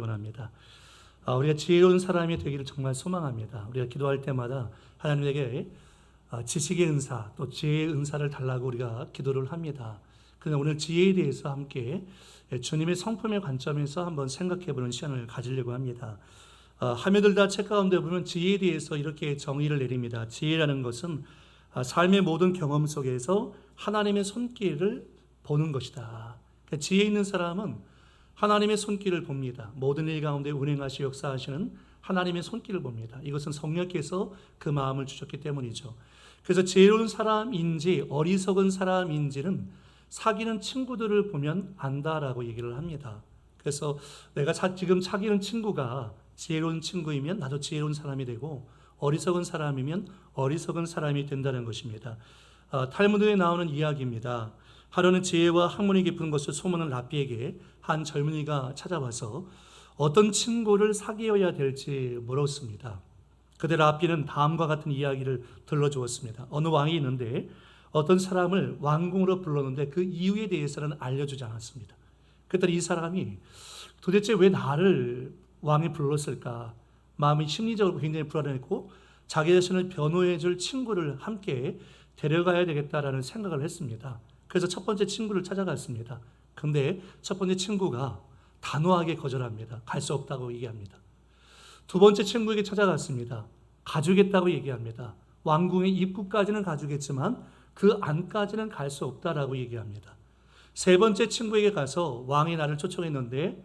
원합니다. 아, 우리가 지혜로운 사람이 되기를 정말 소망합니다. 우리가 기도할 때마다 하나님에게 아, 지식의 은사 또 지혜의 은사를 달라고 우리가 기도를 합니다. 그러나 오늘 지혜에 대해서 함께 주님의 성품의 관점에서 한번 생각해보는 시간을 가지려고 합니다. 아, 하며들 다 책 가운데 보면 지혜에 대해서 이렇게 정의를 내립니다. 지혜라는 것은 아, 삶의 모든 경험 속에서 하나님의 손길을 보는 것이다. 그러니까 지혜 있는 사람은 하나님의 손길을 봅니다. 모든 일 가운데 운행하시 역사하시는 하나님의 손길을 봅니다. 이것은 성령께서 그 마음을 주셨기 때문이죠. 그래서 지혜로운 사람인지 어리석은 사람인지는 사귀는 친구들을 보면 안다라고 얘기를 합니다. 그래서 내가 사- 지금 사귀는 친구가 지혜로운 친구이면 나도 지혜로운 사람이 되고 어리석은 사람이면 어리석은 사람이 된다는 것입니다. 아, 탈무드에 나오는 이야기입니다. 하루는 지혜와 학문이 깊은 것을 소문한 라비에게 한 젊은이가 찾아와서 어떤 친구를 사귀어야 될지 물었습니다. 그때 라비는 다음과 같은 이야기를 들려주었습니다. 어느 왕이 있는데 어떤 사람을 왕궁으로 불렀는데 그 이유에 대해서는 알려주지 않았습니다. 그랬더니 이 사람이 도대체 왜 나를 왕이 불렀을까? 마음이 심리적으로 굉장히 불안했고 자기 자신을 변호해 줄 친구를 함께 데려가야 되겠다라는 생각을 했습니다. 그래서 첫 번째 친구를 찾아갔습니다. 근데 첫 번째 친구가 단호하게 거절합니다. 갈 수 없다고 얘기합니다. 두 번째 친구에게 찾아갔습니다. 가주겠다고 얘기합니다. 왕궁의 입구까지는 가주겠지만 그 안까지는 갈 수 없다라고 얘기합니다. 세 번째 친구에게 가서 왕이 나를 초청했는데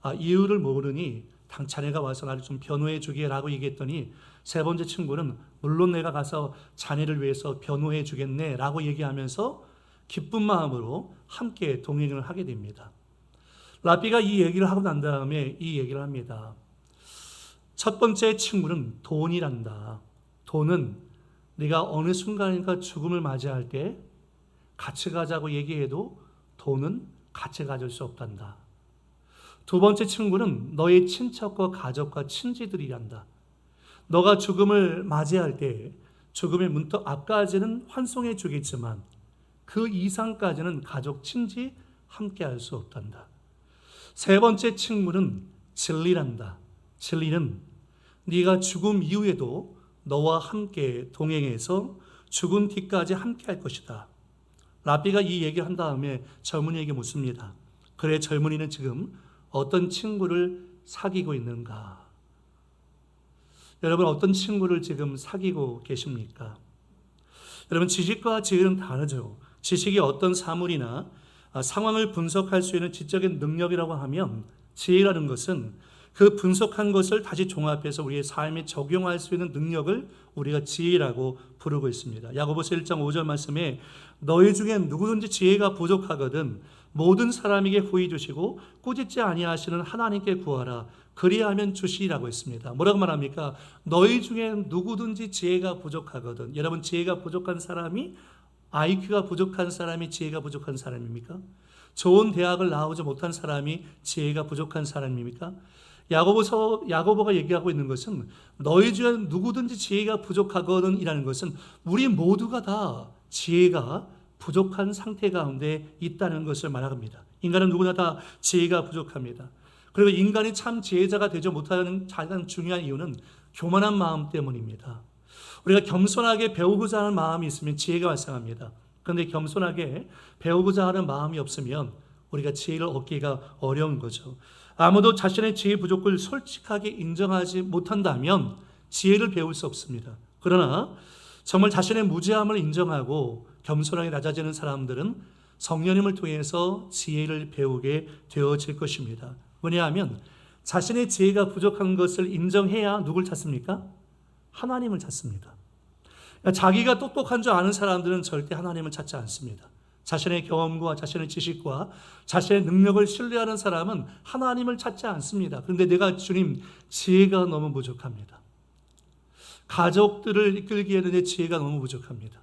아, 이유를 모르니 당 자네가 와서 나를 좀 변호해 주게라고 얘기했더니 세 번째 친구는 물론 내가 가서 자네를 위해서 변호해 주겠네라고 얘기하면서 기쁜 마음으로 함께 동행을 하게 됩니다. 라비가 이 얘기를 하고 난 다음에 이 얘기를 합니다. 첫 번째 친구는 돈이란다. 돈은 네가 어느 순간인가 죽음을 맞이할 때 같이 가자고 얘기해도 돈은 같이 가질 수 없단다. 두 번째 친구는 너의 친척과 가족과 친지들이란다. 너가 죽음을 맞이할 때 죽음의 문턱 앞까지는 환송해 주겠지만 그 이상까지는 가족 친지 함께 할 수 없단다. 세 번째 친구는 진리란다. 진리는 네가 죽음 이후에도 너와 함께 동행해서 죽은 뒤까지 함께 할 것이다. 라비가 이 얘기를 한 다음에 젊은이에게 묻습니다. 그래 젊은이는 지금 어떤 친구를 사귀고 있는가? 여러분 어떤 친구를 지금 사귀고 계십니까? 여러분 지식과 지혜는 다르죠. 지식이 어떤 사물이나 아, 상황을 분석할 수 있는 지적인 능력이라고 하면 지혜라는 것은 그 분석한 것을 다시 종합해서 우리의 삶에 적용할 수 있는 능력을 우리가 지혜라고 부르고 있습니다. 야고보서 1장 5절 말씀에 너희 중에 누구든지 지혜가 부족하거든 모든 사람에게 후히 주시고 꾸짖지 아니하시는 하나님께 구하라 그리하면 주시라고 했습니다. 뭐라고 말합니까? 너희 중에 누구든지 지혜가 부족하거든. 여러분 지혜가 부족한 사람이 IQ가 부족한 사람이 지혜가 부족한 사람입니까? 좋은 대학을 나오지 못한 사람이 지혜가 부족한 사람입니까? 야고보서 야고보가 얘기하고 있는 것은 너희 중에 누구든지 지혜가 부족하거든이라는 것은 우리 모두가 다 지혜가 부족한 상태 가운데 있다는 것을 말합니다. 인간은 누구나 다 지혜가 부족합니다. 그리고 인간이 참 지혜자가 되지 못하는 가장 중요한 이유는 교만한 마음 때문입니다. 우리가 겸손하게 배우고자 하는 마음이 있으면 지혜가 발생합니다. 그런데 겸손하게 배우고자 하는 마음이 없으면 우리가 지혜를 얻기가 어려운 거죠. 아무도 자신의 지혜 부족을 솔직하게 인정하지 못한다면 지혜를 배울 수 없습니다. 그러나 정말 자신의 무지함을 인정하고 겸손하게 낮아지는 사람들은 성령님을 통해서 지혜를 배우게 되어질 것입니다. 왜냐하면 자신의 지혜가 부족한 것을 인정해야 누굴 찾습니까? 하나님을 찾습니다. 그러니까 자기가 똑똑한 줄 아는 사람들은 절대 하나님을 찾지 않습니다. 자신의 경험과 자신의 지식과 자신의 능력을 신뢰하는 사람은 하나님을 찾지 않습니다. 그런데 내가 주님 지혜가 너무 부족합니다. 가족들을 이끌기에는 내 지혜가 너무 부족합니다.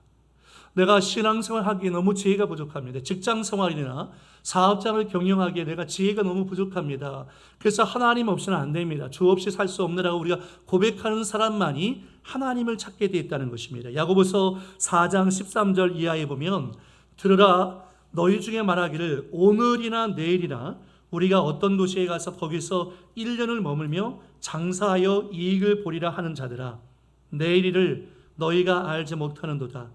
내가 신앙생활 하기에 너무 지혜가 부족합니다. 직장 생활이나 사업장을 경영하기에 내가 지혜가 너무 부족합니다. 그래서 하나님 없이는 안 됩니다. 주 없이 살 수 없느라고 우리가 고백하는 사람만이 하나님을 찾게 되어 있다는 것입니다. 야고보서 4장 13절 이하에 보면 들으라 너희 중에 말하기를 오늘이나 내일이나 우리가 어떤 도시에 가서 거기서 1년을 머물며 장사하여 이익을 보리라 하는 자들아 내일 일을 너희가 알지 못하는도다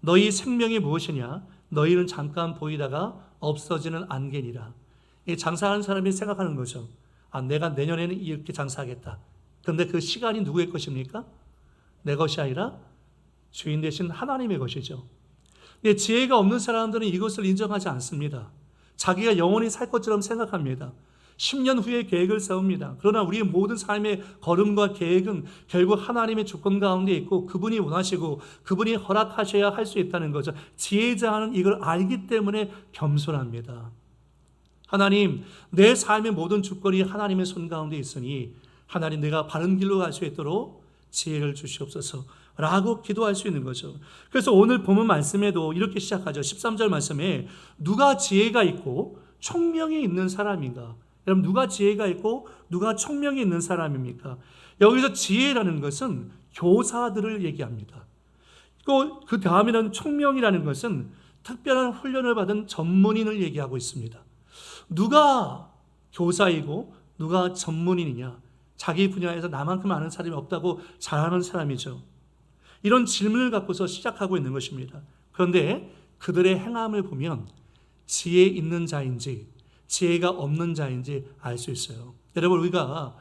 너희 생명이 무엇이냐 너희는 잠깐 보이다가 없어지는 안개니라 이 장사하는 사람이 생각하는 거죠 아 내가 내년에는 이렇게 장사하겠다 그런데 그 시간이 누구의 것입니까? 내 것이 아니라 주인 대신 하나님의 것이죠 근데 지혜가 없는 사람들은 이것을 인정하지 않습니다. 자기가 영원히 살 것처럼 생각합니다. 10년 후에 계획을 세웁니다. 그러나 우리의 모든 삶의 걸음과 계획은 결국 하나님의 주권 가운데 있고 그분이 원하시고 그분이 허락하셔야 할 수 있다는 거죠. 지혜자는 이걸 알기 때문에 겸손합니다. 하나님, 내 삶의 모든 주권이 하나님의 손 가운데 있으니 하나님 내가 바른 길로 갈 수 있도록 지혜를 주시옵소서. 라고 기도할 수 있는 거죠. 그래서 오늘 보면 말씀에도 이렇게 시작하죠. 13절 말씀에 누가 지혜가 있고 총명이 있는 사람인가? 여러분 누가 지혜가 있고 누가 총명이 있는 사람입니까? 여기서 지혜라는 것은 교사들을 얘기합니다. 또 그 다음에는 총명이라는 것은 특별한 훈련을 받은 전문인을 얘기하고 있습니다. 누가 교사이고 누가 전문인이냐? 자기 분야에서 나만큼 아는 사람이 없다고 잘하는 사람이죠. 이런 질문을 갖고서 시작하고 있는 것입니다. 그런데 그들의 행함을 보면 지혜 있는 자인지 지혜가 없는 자인지 알 수 있어요. 여러분 우리가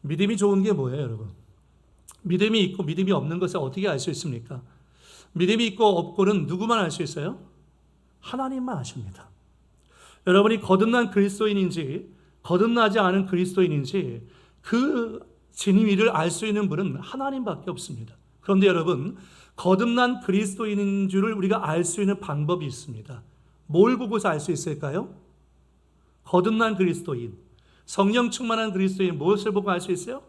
믿음이 좋은 게 뭐예요, 여러분? 믿음이 있고 믿음이 없는 것을 어떻게 알 수 있습니까? 믿음이 있고 없고는 누구만 알 수 있어요? 하나님만 아십니다. 여러분이 거듭난 그리스도인인지 거듭나지 않은 그리스도인인지 그 진위를 알 수 있는 분은 하나님밖에 없습니다. 그런데 여러분, 거듭난 그리스도인인 줄을 우리가 알 수 있는 방법이 있습니다. 뭘 보고서 알 수 있을까요? 거듭난 그리스도인, 성령 충만한 그리스도인 무엇을 보고 알 수 있어요?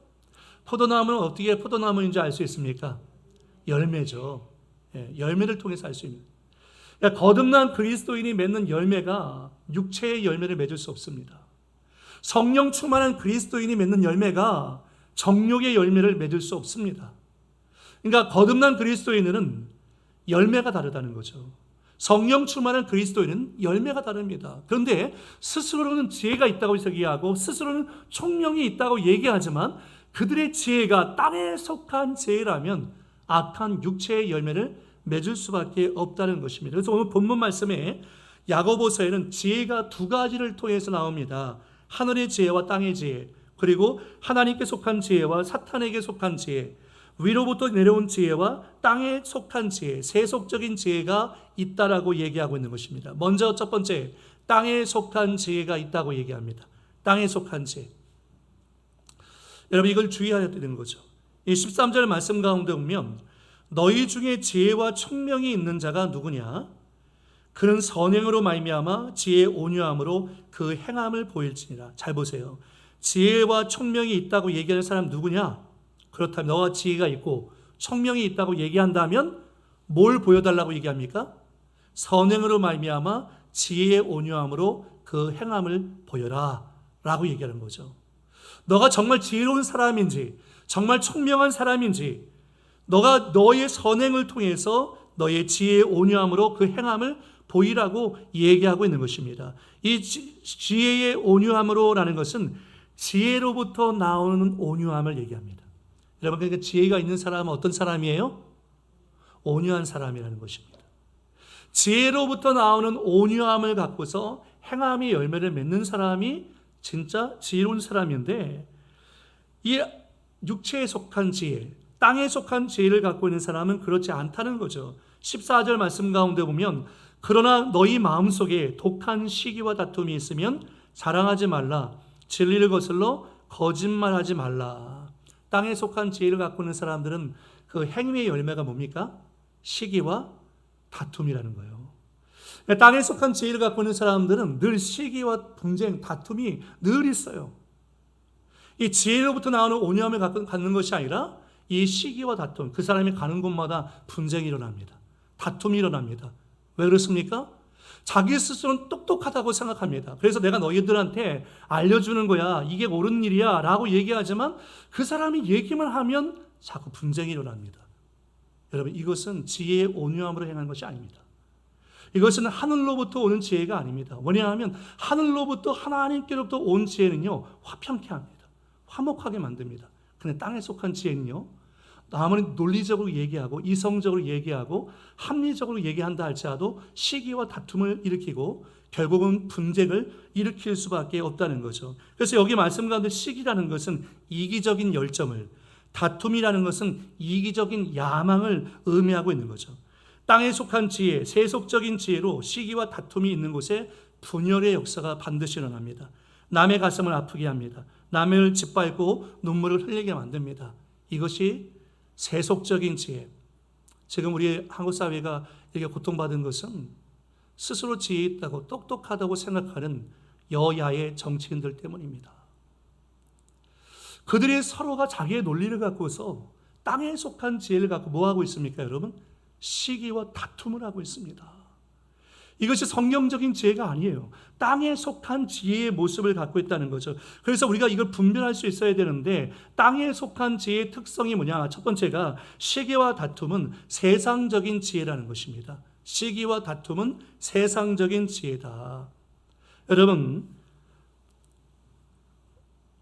포도나무는 어떻게 포도나무인지 알 수 있습니까? 열매죠. 예, 열매를 통해서 알 수 있는. 그러니까 거듭난 그리스도인이 맺는 열매가 육체의 열매를 맺을 수 없습니다. 성령 충만한 그리스도인이 맺는 열매가 정욕의 열매를 맺을 수 없습니다. 그러니까 거듭난 그리스도인은 열매가 다르다는 거죠. 성령 충만한 그리스도인은 열매가 다릅니다. 그런데 스스로는 지혜가 있다고 얘기하고 스스로는 총명이 있다고 얘기하지만 그들의 지혜가 땅에 속한 지혜라면 악한 육체의 열매를 맺을 수밖에 없다는 것입니다. 그래서 오늘 본문 말씀에 야고보서에는 지혜가 두 가지를 통해서 나옵니다. 하늘의 지혜와 땅의 지혜, 그리고 하나님께 속한 지혜와 사탄에게 속한 지혜. 위로부터 내려온 지혜와 땅에 속한 지혜, 세속적인 지혜가 있다라고 얘기하고 있는 것입니다. 먼저 첫 번째, 땅에 속한 지혜가 있다고 얘기합니다. 땅에 속한 지혜. 여러분 이걸 주의해야 되는 거죠. 이 13절 말씀 가운데 보면 너희 중에 지혜와 총명이 있는 자가 누구냐? 그는 선행으로 말미암아 지혜 온유함으로 그 행함을 보일지니라. 잘 보세요. 지혜와 총명이 있다고 얘기하는 사람 누구냐? 그렇다면 너가 지혜가 있고 청명이 있다고 얘기한다면 뭘 보여달라고 얘기합니까? 선행으로 말미암아 지혜의 온유함으로 그 행함을 보여라 라고 얘기하는 거죠. 너가 정말 지혜로운 사람인지 정말 총명한 사람인지 너가 너의 선행을 통해서 너의 지혜의 온유함으로 그 행함을 보이라고 얘기하고 있는 것입니다. 이 지혜의 온유함으로라는 것은 지혜로부터 나오는 온유함을 얘기합니다. 여러분 그러니까 지혜가 있는 사람은 어떤 사람이에요? 온유한 사람이라는 것입니다. 지혜로부터 나오는 온유함을 갖고서 행함이 열매를 맺는 사람이 진짜 지혜로운 사람인데 이 육체에 속한 지혜, 땅에 속한 지혜를 갖고 있는 사람은 그렇지 않다는 거죠. 14절 말씀 가운데 보면 그러나 너희 마음속에 독한 시기와 다툼이 있으면 자랑하지 말라. 진리를 거슬러 거짓말하지 말라. 땅에 속한 지혜를 갖고 있는 사람들은 그 행위의 열매가 뭡니까? 시기와 다툼이라는 거예요. 땅에 속한 지혜를 갖고 있는 사람들은 늘 시기와 분쟁, 다툼이 늘 있어요. 이 지혜로부터 나오는 온유함을 갖는 것이 아니라 이 시기와 다툼, 그 사람이 가는 곳마다 분쟁이 일어납니다. 다툼이 일어납니다. 왜 그렇습니까? 자기 스스로는 똑똑하다고 생각합니다. 그래서 내가 너희들한테 알려주는 거야. 이게 옳은 일이야. 라고 얘기하지만 그 사람이 얘기만 하면 자꾸 분쟁이 일어납니다. 여러분, 이것은 지혜의 온유함으로 행한 것이 아닙니다. 이것은 하늘로부터 오는 지혜가 아닙니다. 왜냐하면 하늘로부터 하나님께로부터 온 지혜는요 화평케 합니다. 화목하게 만듭니다. 근데 땅에 속한 지혜는요 아무리 논리적으로 얘기하고 이성적으로 얘기하고 합리적으로 얘기한다 할지라도 시기와 다툼을 일으키고 결국은 분쟁을 일으킬 수밖에 없다는 거죠. 그래서 여기 말씀 가운데 시기라는 것은 이기적인 열정을 다툼이라는 것은 이기적인 야망을 의미하고 있는 거죠. 땅에 속한 지혜, 세속적인 지혜로 시기와 다툼이 있는 곳에 분열의 역사가 반드시 일어납니다. 남의 가슴을 아프게 합니다. 남을 짓밟고 눈물을 흘리게 만듭니다. 이것이 세속적인 지혜. 지금 우리 한국 사회가 이렇게 고통받은 것은 스스로 지혜 있다고 똑똑하다고 생각하는 여야의 정치인들 때문입니다. 그들이 서로가 자기의 논리를 갖고서 땅에 속한 지혜를 갖고 뭐 하고 있습니까, 여러분? 시기와 다툼을 하고 있습니다. 이것이 성경적인 지혜가 아니에요. 땅에 속한 지혜의 모습을 갖고 있다는 거죠. 그래서 우리가 이걸 분별할 수 있어야 되는데 땅에 속한 지혜의 특성이 뭐냐? 첫 번째가 시기와 다툼은 세상적인 지혜라는 것입니다. 시기와 다툼은 세상적인 지혜다. 여러분,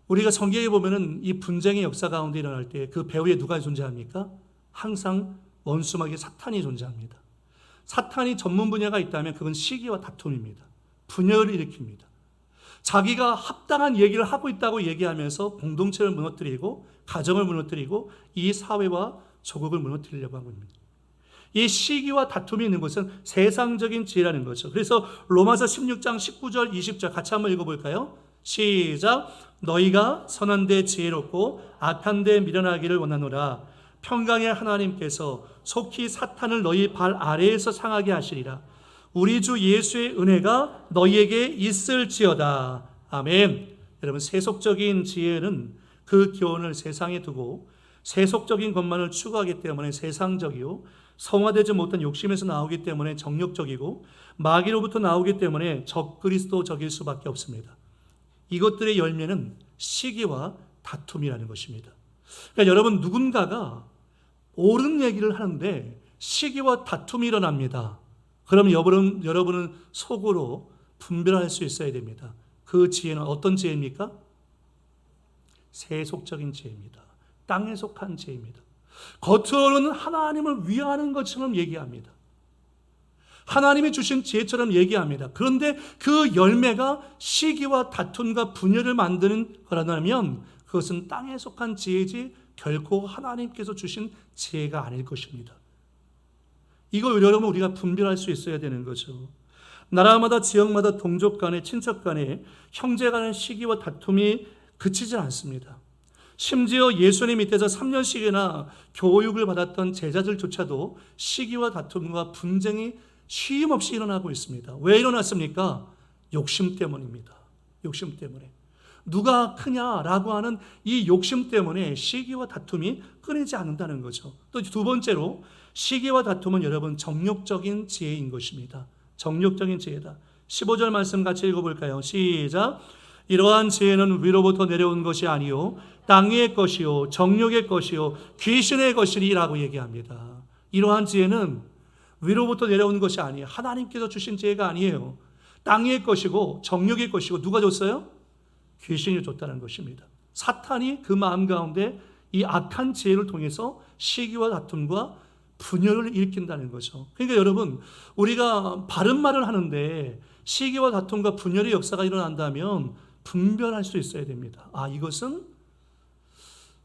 우리가 성경에 보면은 이 분쟁의 역사 가운데 일어날 때 그 배후에 누가 존재합니까? 항상 원수막이 사탄이 존재합니다. 사탄이 전문 분야가 있다면 그건 시기와 다툼입니다. 분열을 일으킵니다. 자기가 합당한 얘기를 하고 있다고 얘기하면서 공동체를 무너뜨리고 가정을 무너뜨리고 이 사회와 조국을 무너뜨리려고 하고 있습니다. 이 시기와 다툼이 있는 것은 세상적인 지혜라는 거죠. 그래서 로마서 16장 19절 20절 같이 한번 읽어볼까요? 시작 너희가 선한 데 지혜롭고 악한 데 미련하기를 원하노라 평강의 하나님께서 속히 사탄을 너희 발 아래에서 상하게 하시리라 우리 주 예수의 은혜가 너희에게 있을지어다 아멘 여러분 세속적인 지혜는 그 기원을 세상에 두고 세속적인 것만을 추구하기 때문에 세상적이요 성화되지 못한 욕심에서 나오기 때문에 정욕적이고 마귀로부터 나오기 때문에 적그리스도적일 수밖에 없습니다. 이것들의 열매는 시기와 다툼이라는 것입니다. 그러니까 여러분 누군가가 옳은 얘기를 하는데 시기와 다툼이 일어납니다. 그럼 여러분은, 여러분은 속으로 분별할 수 있어야 됩니다. 그 지혜는 어떤 지혜입니까? 세속적인 지혜입니다. 땅에 속한 지혜입니다. 겉으로는 하나님을 위하는 것처럼 얘기합니다. 하나님이 주신 지혜처럼 얘기합니다. 그런데 그 열매가 시기와 다툼과 분열을 만드는 거라면 그것은 땅에 속한 지혜지 결코 하나님께서 주신 지혜가 아닐 것입니다. 이걸 여러분 우리가 분별할 수 있어야 되는 거죠. 나라마다 지역마다 동족 간에 친척 간에 형제 간의 시기와 다툼이 그치질 않습니다. 심지어 예수님 밑에서 3년씩이나 교육을 받았던 제자들조차도 시기와 다툼과 분쟁이 쉼 없이 일어나고 있습니다. 왜 일어났습니까? 욕심 때문입니다. 욕심 때문에. 누가 크냐라고 하는 이 욕심 때문에 시기와 다툼이 끊이지 않는다는 거죠. 또 두 번째로 시기와 다툼은 여러분 정욕적인 지혜인 것입니다. 정욕적인 지혜다. 15절 말씀 같이 읽어볼까요? 시작. 이러한 지혜는 위로부터 내려온 것이 아니요 땅의 것이요 정욕의 것이요 귀신의 것이라고 얘기합니다. 이러한 지혜는 위로부터 내려온 것이 아니에요. 하나님께서 주신 지혜가 아니에요. 땅의 것이고 정욕의 것이고 누가 줬어요? 귀신이 줬다는 것입니다. 사탄이 그 마음 가운데 이 악한 지혜를 통해서 시기와 다툼과 분열을 일으킨다는 거죠. 그러니까 여러분, 우리가 바른 말을 하는데 시기와 다툼과 분열의 역사가 일어난다면 분별할 수 있어야 됩니다. 아, 이것은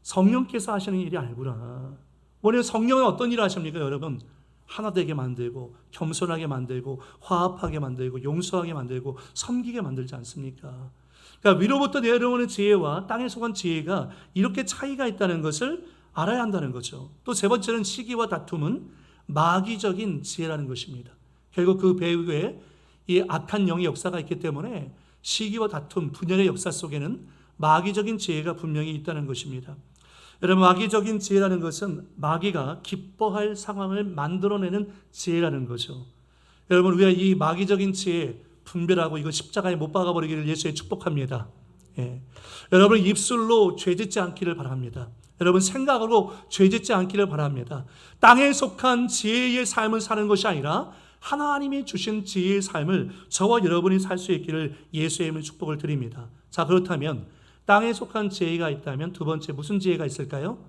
성령께서 하시는 일이 아니구나. 원래 성령은 어떤 일을 하십니까, 여러분? 하나 되게 만들고, 겸손하게 만들고, 화합하게 만들고, 용서하게 만들고, 섬기게 만들지 않습니까? 그러니까 위로부터 내려오는 지혜와 땅에 속한 지혜가 이렇게 차이가 있다는 것을 알아야 한다는 거죠. 또 세 번째는 시기와 다툼은 마귀적인 지혜라는 것입니다. 결국 그 배후에 이 악한 영의 역사가 있기 때문에 시기와 다툼, 분열의 역사 속에는 마귀적인 지혜가 분명히 있다는 것입니다. 여러분, 마귀적인 지혜라는 것은 마귀가 기뻐할 상황을 만들어내는 지혜라는 거죠. 여러분, 우리가 이 마귀적인 지혜 분별하고 이거 십자가에 못 박아버리기를 예수에 축복합니다. 예. 여러분, 입술로 죄 짓지 않기를 바랍니다. 여러분, 생각으로 죄 짓지 않기를 바랍니다. 땅에 속한 지혜의 삶을 사는 것이 아니라 하나님이 주신 지혜의 삶을 저와 여러분이 살 수 있기를 예수의 이름으로 축복을 드립니다. 자, 그렇다면 땅에 속한 지혜가 있다면 두 번째 무슨 지혜가 있을까요?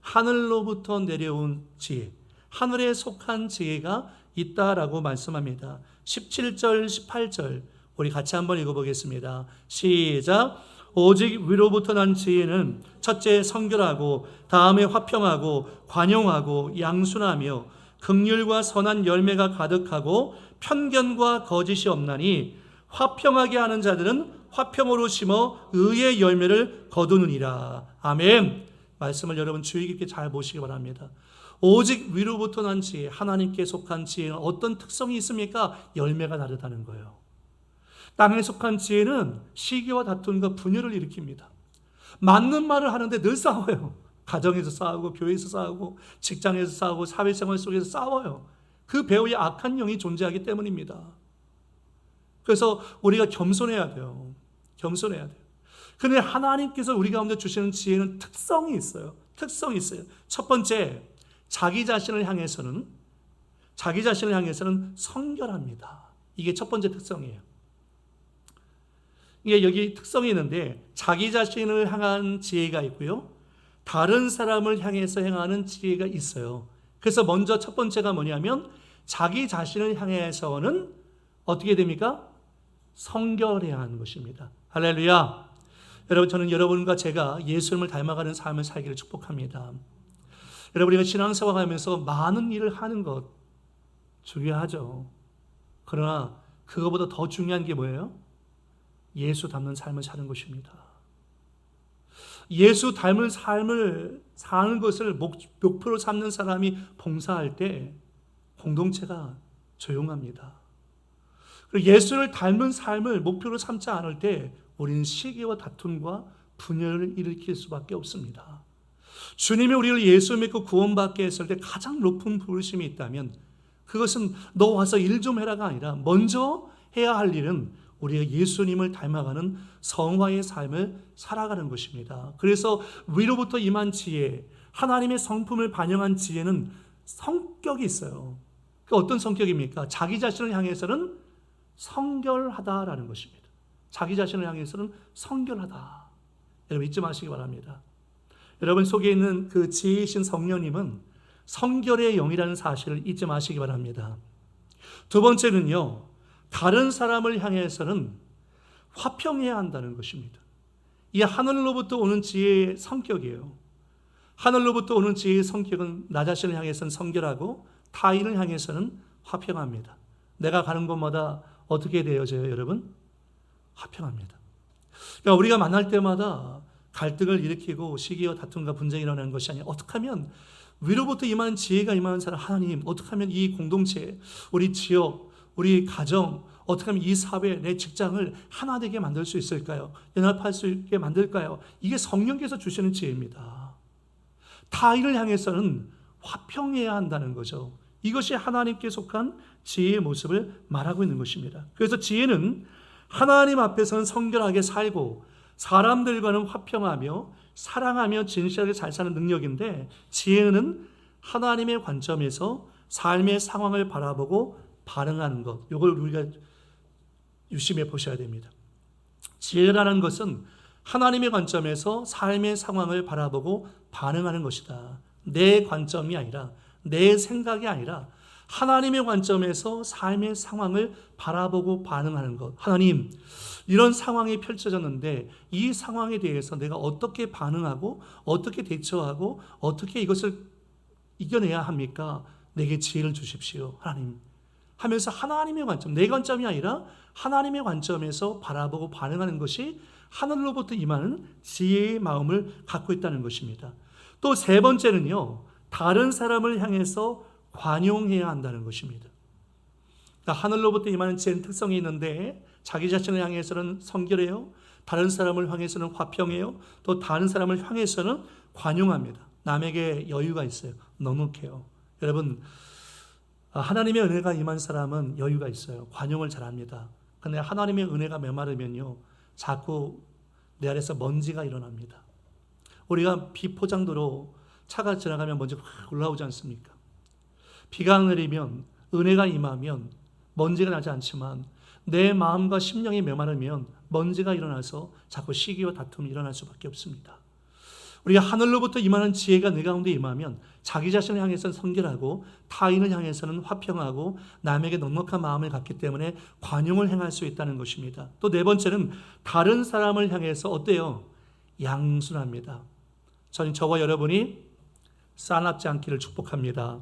하늘로부터 내려온 지혜. 하늘에 속한 지혜가 있다라고 말씀합니다. 17절, 18절 우리 같이 한번 읽어보겠습니다. 시작. 오직 위로부터 난 지혜는 첫째 성결하고 다음에 화평하고 관용하고 양순하며 극률과 선한 열매가 가득하고 편견과 거짓이 없나니 화평하게 하는 자들은 화평으로 심어 의의 열매를 거두느니라. 아멘. 말씀을 여러분 주의 깊게 잘 보시기 바랍니다. 오직 위로부터 난 지혜, 하나님께 속한 지혜는 어떤 특성이 있습니까? 열매가 다르다는 거예요. 땅에 속한 지혜는 시기와 다툼과 분열을 일으킵니다. 맞는 말을 하는데 늘 싸워요. 가정에서 싸우고 교회에서 싸우고 직장에서 싸우고 사회생활 속에서 싸워요. 그 배우의 악한 영이 존재하기 때문입니다. 그래서 우리가 겸손해야 돼요. 겸손해야 돼요. 근데 하나님께서 우리 가운데 주시는 지혜는 특성이 있어요. 특성이 있어요. 첫 번째, 자기 자신을 향해서는 자기 자신을 향해서는 성결합니다. 이게 첫 번째 특성이에요. 이게 여기 특성이 있는데 자기 자신을 향한 지혜가 있고요. 다른 사람을 향해서 행하는 지혜가 있어요. 그래서 먼저 첫 번째가 뭐냐면 자기 자신을 향해서는 어떻게 됩니까? 성결해야 하는 것입니다. 할렐루야. 여러분 저는 여러분과 제가 예수님을 닮아가는 삶을 살기를 축복합니다. 여러분 우리가 신앙생활 하면서 많은 일을 하는 것 중요하죠. 그러나 그거보다 더 중요한 게 뭐예요? 예수 닮는 삶을 사는 것입니다. 예수 닮은 삶을 사는 것을 목, 목표로 삼는 사람이 봉사할 때 공동체가 조용합니다. 그리고 예수를 닮은 삶을 목표로 삼지 않을 때 우리는 시기와 다툼과 분열을 일으킬 수밖에 없습니다. 주님이 우리를 예수 믿고 구원받게 했을 때 가장 높은 부르심이 있다면 그것은 너 와서 일 좀 해라가 아니라 먼저 해야 할 일은 우리가 예수님을 닮아가는 성화의 삶을 살아가는 것입니다. 그래서 위로부터 임한 지혜, 하나님의 성품을 반영한 지혜는 성격이 있어요. 그 어떤 성격입니까? 자기 자신을 향해서는 성결하다라는 것입니다. 자기 자신을 향해서는 성결하다. 여러분 잊지 마시기 바랍니다. 여러분 속에 있는 그 지혜이신 성령님은 성결의 영이라는 사실을 잊지 마시기 바랍니다. 두 번째는요, 다른 사람을 향해서는 화평해야 한다는 것입니다. 이 하늘로부터 오는 지혜의 성격이에요. 하늘로부터 오는 지혜의 성격은 나 자신을 향해서는 성결하고 타인을 향해서는 화평합니다. 내가 가는 곳마다 어떻게 되어져요, 여러분? 화평합니다. 그러니까 우리가 만날 때마다 갈등을 일으키고 시기와 다툼과 분쟁이 일어나는 것이 아니라 어떻게 하면 위로부터 임하는 지혜가 임하는 사람 하나님 어떻게 하면 이 공동체 우리 지역 우리 가정 어떻게 하면 이 사회 내 직장을 하나 되게 만들 수 있을까요? 연합할 수 있게 만들까요? 이게 성령께서 주시는 지혜입니다. 타인을 향해서는 화평해야 한다는 거죠. 이것이 하나님께 속한 지혜의 모습을 말하고 있는 것입니다. 그래서 지혜는 하나님 앞에서는 성결하게 살고 사람들과는 화평하며 사랑하며 진실하게 잘 사는 능력인데 지혜는 하나님의 관점에서 삶의 상황을 바라보고 반응하는 것. 이걸 우리가 유심히 보셔야 됩니다. 지혜라는 것은 하나님의 관점에서 삶의 상황을 바라보고 반응하는 것이다. 내 관점이 아니라 내 생각이 아니라 하나님의 관점에서 삶의 상황을 바라보고 반응하는 것. 하나님, 이런 상황이 펼쳐졌는데 이 상황에 대해서 내가 어떻게 반응하고 어떻게 대처하고 어떻게 이것을 이겨내야 합니까? 내게 지혜를 주십시오. 하나님. 하면서 하나님의 관점, 내 관점이 아니라 하나님의 관점에서 바라보고 반응하는 것이 하늘로부터 임하는 지혜의 마음을 갖고 있다는 것입니다. 또 세 번째는요, 다른 사람을 향해서 관용해야 한다는 것입니다. 그러니까 하늘로부터 임하는 지혜는 특성이 있는데 자기 자신을 향해서는 성결해요. 다른 사람을 향해서는 화평해요. 또 다른 사람을 향해서는 관용합니다. 남에게 여유가 있어요. 넉넉해요. 여러분 하나님의 은혜가 임한 사람은 여유가 있어요. 관용을 잘합니다. 근데 하나님의 은혜가 메마르면요. 자꾸 내 안에서 먼지가 일어납니다. 우리가 비포장도로 차가 지나가면 먼지 확 올라오지 않습니까? 비가 내리면 은혜가 임하면 먼지가 나지 않지만 내 마음과 심령이 메마르면 먼지가 일어나서 자꾸 시기와 다툼이 일어날 수밖에 없습니다. 우리가 하늘로부터 임하는 지혜가 내 가운데 임하면 자기 자신을 향해서는 성결하고 타인을 향해서는 화평하고 남에게 넉넉한 마음을 갖기 때문에 관용을 행할 수 있다는 것입니다. 또 네 번째는 다른 사람을 향해서 어때요? 양순합니다. 저는 저와 여러분이 싸납지 않기를 축복합니다.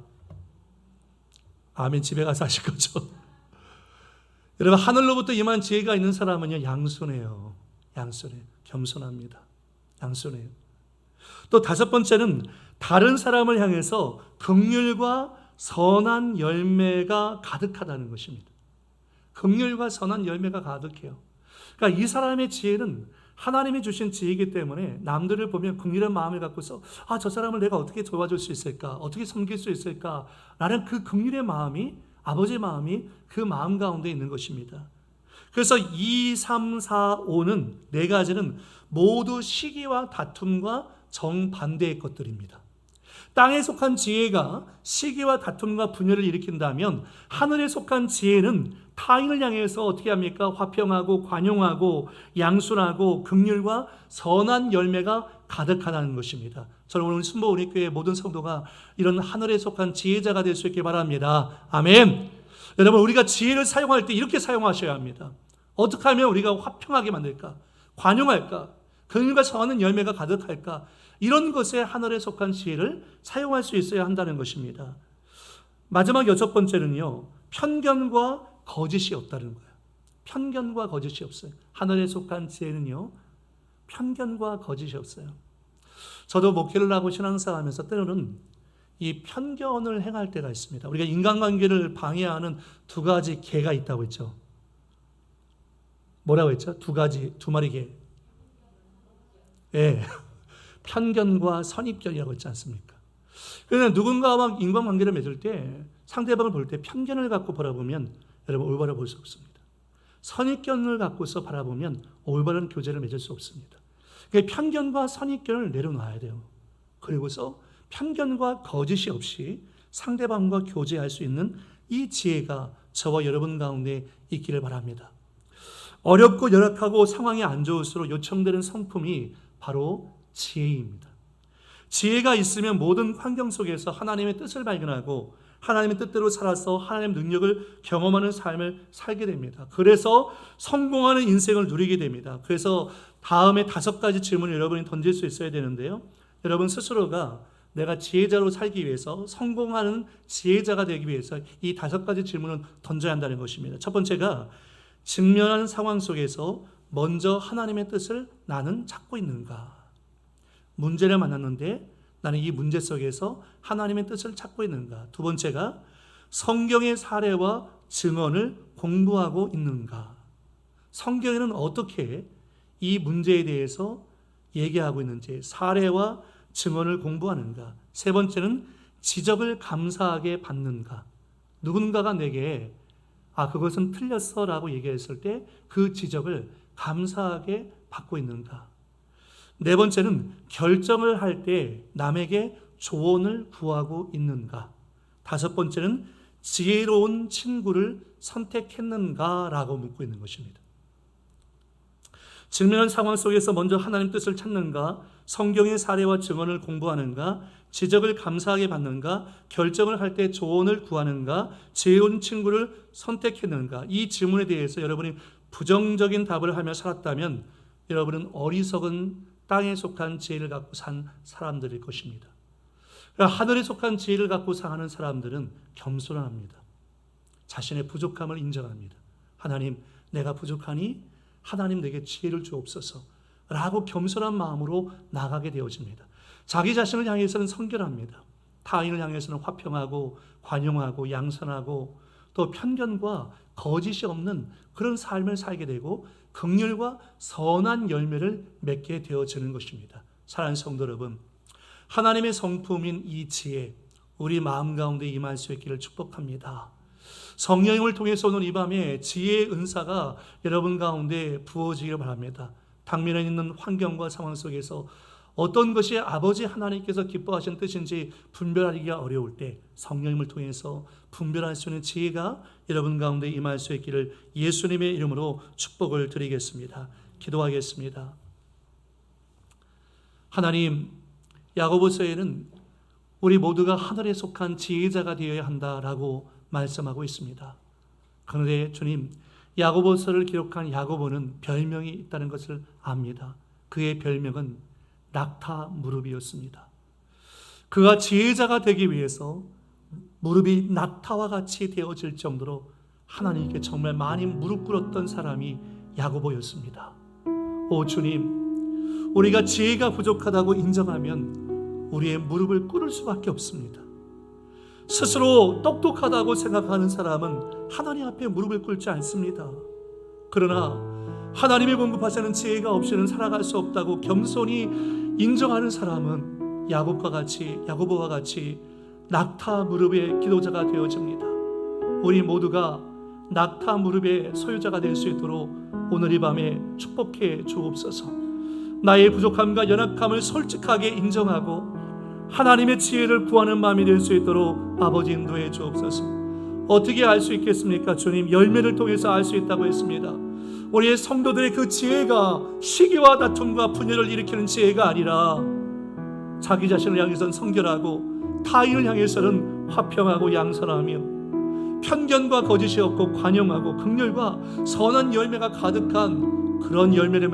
아멘 집에 가서 하실 거죠. 여러분 하늘로부터 임한 지혜가 있는 사람은요 양순해요. 양순해. 겸손합니다. 양순해요. 또 다섯 번째는 다른 사람을 향해서 긍휼과 선한 열매가 가득하다는 것입니다. 긍휼과 선한 열매가 가득해요. 그러니까 이 사람의 지혜는 하나님이 주신 지혜이기 때문에 남들을 보면 긍휼한 마음을 갖고서 아 저 사람을 내가 어떻게 도와줄 수 있을까 어떻게 섬길 수 있을까 라는 그 긍휼의 마음이 아버지의 마음이 그 마음 가운데 있는 것입니다. 그래서 2, 3, 4, 5는 네 가지는 모두 시기와 다툼과 정반대의 것들입니다. 땅에 속한 지혜가 시기와 다툼과 분열을 일으킨다면 하늘에 속한 지혜는 타인을 향해서 어떻게 합니까? 화평하고 관용하고 양순하고 긍휼과 선한 열매가 가득하다는 것입니다. 저는 오늘 순보 우리 교회 모든 성도가 이런 하늘에 속한 지혜자가 될 수 있길 바랍니다. 아멘. 여러분 우리가 지혜를 사용할 때 이렇게 사용하셔야 합니다. 어떻게 하면 우리가 화평하게 만들까? 관용할까? 긍휼과 선한 열매가 가득할까? 이런 것에 하늘에 속한 지혜를 사용할 수 있어야 한다는 것입니다. 마지막 여섯 번째는요. 편견과 거짓이 없다는 거예요. 편견과 거짓이 없어요. 하늘에 속한 지혜는요. 편견과 거짓이 없어요. 저도 목회를 하고 신앙생활하면서 때로는 이 편견을 행할 때가 있습니다. 우리가 인간관계를 방해하는 두 가지 개가 있다고 했죠. 뭐라고 했죠? 두 가지, 두 마리 개. 예. 편견과 선입견이라고 했지 않습니까? 그러나 누군가와 인간관계를 맺을 때 상대방을 볼 때 편견을 갖고 바라보면 여러분 올바로 볼 수 없습니다. 선입견을 갖고서 바라보면 올바른 교제를 맺을 수 없습니다. 그러니까 편견과 선입견을 내려놔야 돼요. 그리고서 편견과 거짓이 없이 상대방과 교제할 수 있는 이 지혜가 저와 여러분 가운데 있기를 바랍니다. 어렵고 열악하고 상황이 안 좋을수록 요청되는 성품이 바로 지혜입니다. 지혜가 있으면 모든 환경 속에서 하나님의 뜻을 발견하고 하나님의 뜻대로 살아서 하나님의 능력을 경험하는 삶을 살게 됩니다. 그래서 성공하는 인생을 누리게 됩니다. 그래서 다음에 다섯 가지 질문을 여러분이 던질 수 있어야 되는데요. 여러분 스스로가 내가 지혜자로 살기 위해서 성공하는 지혜자가 되기 위해서 이 다섯 가지 질문을 던져야 한다는 것입니다. 첫 번째가 직면한 상황 속에서 먼저 하나님의 뜻을 나는 찾고 있는가? 문제를 만났는데 나는 이 문제 속에서 하나님의 뜻을 찾고 있는가? 두 번째가 성경의 사례와 증언을 공부하고 있는가? 성경에는 어떻게 이 문제에 대해서 얘기하고 있는지 사례와 증언을 공부하는가? 세 번째는 지적을 감사하게 받는가? 누군가가 내게 아 그것은 틀렸어 라고 얘기했을 때 그 지적을 감사하게 받고 있는가? 네 번째는 결정을 할 때 남에게 조언을 구하고 있는가? 다섯 번째는 지혜로운 친구를 선택했는가라고 묻고 있는 것입니다. 직면한 상황 속에서 먼저 하나님 뜻을 찾는가, 성경의 사례와 증언을 공부하는가, 지적을 감사하게 받는가, 결정을 할 때 조언을 구하는가, 지혜로운 친구를 선택했는가, 이 질문에 대해서 여러분이 부정적인 답을 하며 살았다면 여러분은 어리석은 땅에 속한 지혜를 갖고 산 사람들일 것입니다. 하늘에 속한 지혜를 갖고 사는 사람들은 겸손합니다. 자신의 부족함을 인정합니다. 하나님, 내가 부족하니 하나님 내게 지혜를 주옵소서. 라고 겸손한 마음으로 나가게 되어집니다. 자기 자신을 향해서는 성결합니다. 타인을 향해서는 화평하고 관용하고 양선하고 또 편견과 거짓이 없는 그런 삶을 살게 되고 극렬과 선한 열매를 맺게 되어지는 것입니다. 사랑하는 성도 여러분, 하나님의 성품인 이 지혜 우리 마음 가운데 임할 수 있기를 축복합니다. 성령을 통해서 오늘 이 밤에 지혜의 은사가 여러분 가운데 부어지기를 바랍니다. 당면에 있는 환경과 상황 속에서 어떤 것이 아버지 하나님께서 기뻐하신 뜻인지 분별하기가 어려울 때 성령님을 통해서 분별할 수 있는 지혜가 여러분 가운데 임할 수 있기를 예수님의 이름으로 축복을 드리겠습니다. 기도하겠습니다. 하나님, 야고보서에는 우리 모두가 하늘에 속한 지혜자가 되어야 한다라고 말씀하고 있습니다. 그런데 주님, 야고보서를 기록한 야고보는 별명이 있다는 것을 압니다. 그의 별명은 낙타 무릎이었습니다. 그가 지혜자가 되기 위해서 무릎이 낙타와 같이 되어질 정도로 하나님께 정말 많이 무릎 꿇었던 사람이 야고보였습니다. 오 주님, 우리가 지혜가 부족하다고 인정하면 우리의 무릎을 꿇을 수밖에 없습니다. 스스로 똑똑하다고 생각하는 사람은 하나님 앞에 무릎을 꿇지 않습니다. 그러나 하나님의 공급하시는 지혜가 없이는 살아갈 수 없다고 겸손히 인정하는 사람은 야곱과 같이 야고보와 같이 낙타 무릎의 기도자가 되어집니다. 우리 모두가 낙타 무릎의 소유자가 될 수 있도록 오늘 이 밤에 축복해 주옵소서. 나의 부족함과 연약함을 솔직하게 인정하고 하나님의 지혜를 구하는 마음이 될 수 있도록 아버지 인도해 주옵소서. 어떻게 알 수 있겠습니까? 주님 열매를 통해서 알 수 있다고 했습니다. 우리의 성도들의 그 지혜가 시기와 다툼과 분열을 일으키는 지혜가 아니라 자기 자신을 향해서는 성결하고 타인을 향해서는 화평하고 양선하며 편견과 거짓이 없고 관용하고 극렬과 선한 열매가 가득한 그런 열매를